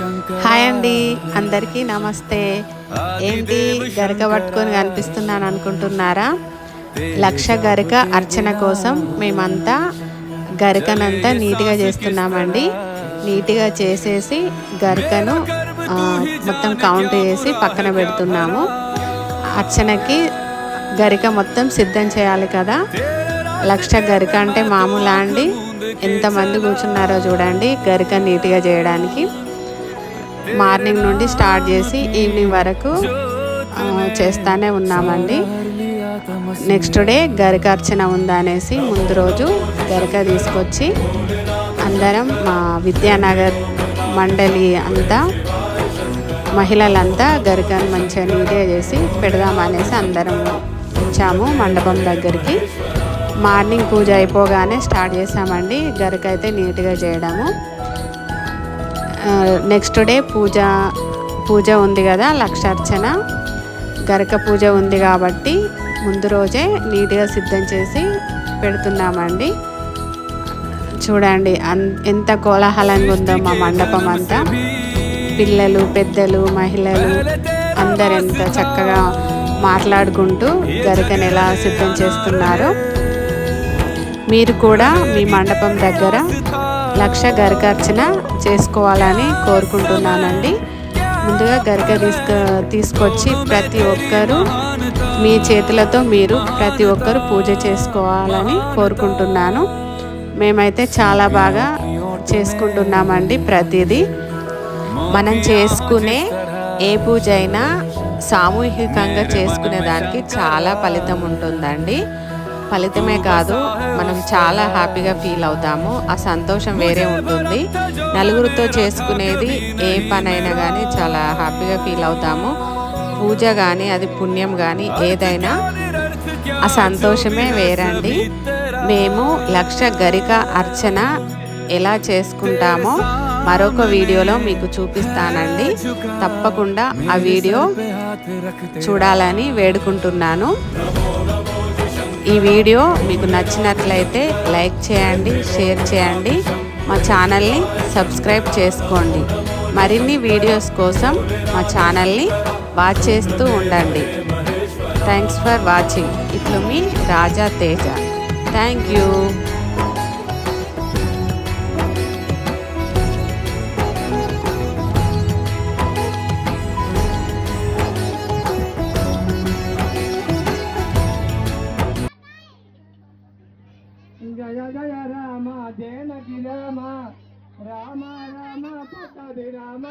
Hi అండి అందరికీ నమస్తే. ఏంటి గరిక పట్టుకొని కనిపిస్తున్నాను అనుకుంటున్నారా? లక్ష గరిక అర్చన కోసం మేమంతా గరకనంతా నీట్గా చేస్తున్నామండి. నీట్గా చేసేసి గరికను మొత్తం కౌంట్ చేసి పక్కన పెడుతున్నాము. అర్చనకి గరిక మొత్తం సిద్ధం చేయాలి కదా. లక్ష గరిక అంటే మామూలా అండి. ఎంతమంది కూర్చున్నారో చూడండి గరిక నీట్గా చేయడానికి. మార్నింగ్ నుండి స్టార్ట్ చేసి ఈవినింగ్ వరకు చేస్తానే ఉన్నామండి. నెక్స్ట్ డే గరిక అర్చన ఉందనేసి ముందు రోజు గరిక తీసుకొచ్చి అందరం మా విద్యానగర్ మండలి అంతా మహిళలంతా గరికను మంచిగా నీట్గా చేసి పెడదామనేసి అందరం వచ్చాము మండపం దగ్గరికి. మార్నింగ్ పూజ అయిపోగానే స్టార్ట్ చేసామండి. గరిక అయితే నీట్గా చేయడము. నెక్స్ట్ డే పూజ పూజ ఉంది కదా లక్షార్చన. గరక పూజ ఉంది కాబట్టి ముందు రోజే నీట్గా సిద్ధం చేసి పెడుతున్నామండి. చూడండి అన్ ఎంత కోలాహలంగా ఉందో మా మండపం అంతా. పిల్లలు పెద్దలు మహిళలు అందరు ఎంత చక్కగా మాట్లాడుకుంటూ గరికను ఎలా సిద్ధం చేస్తున్నారో. మీరు కూడా మీ మండపం దగ్గర లక్ష గరికార్చన చేసుకోవాలని కోరుకుంటున్నానండి. ముందుగా గరిక తీసుక తీసుకొచ్చి ప్రతి ఒక్కరూ మీ చేతులతో మీరు ప్రతి ఒక్కరు పూజ చేసుకోవాలని కోరుకుంటున్నాను. మేమైతే చాలా బాగా చేసుకుంటున్నామండి ప్రతిదీ. మనం చేసుకునే ఏ పూజ అయినా సామూహికంగా చేసుకునే దానికి చాలా ఫలితం ఉంటుందండి. ఫలితమే కాదు మనం చాలా హ్యాపీగా ఫీల్ అవుతాము. ఆ సంతోషం వేరే ఉంటుంది. నలుగురితో చేసుకునేది ఏ పనైనా కానీ చాలా హ్యాపీగా ఫీల్ అవుతాము. పూజ కానీ అది పుణ్యం కానీ ఏదైనా ఆ సంతోషమే వేరండి. మేము లక్ష గరిక అర్చన ఎలా చేసుకుంటామో మరొక వీడియోలో మీకు చూపిస్తానండి. తప్పకుండా ఆ వీడియో చూడాలని వేడుకుంటున్నాను. ఈ వీడియో మీకు నచ్చినట్లయితే లైక్ చేయండి షేర్ చేయండి. మా ఛానల్ని సబ్స్క్రైబ్ చేసుకోండి. మరిన్ని వీడియోస్ కోసం మా ఛానల్ని వాచ్ చేస్తూ ఉండండి. థ్యాంక్స్ ఫర్ వాచింగ్ ఇట్లు మీ రాజా తేజ. థ్యాంక్ యూ రామ జనకి రామ రామ రామ పట్టది రామ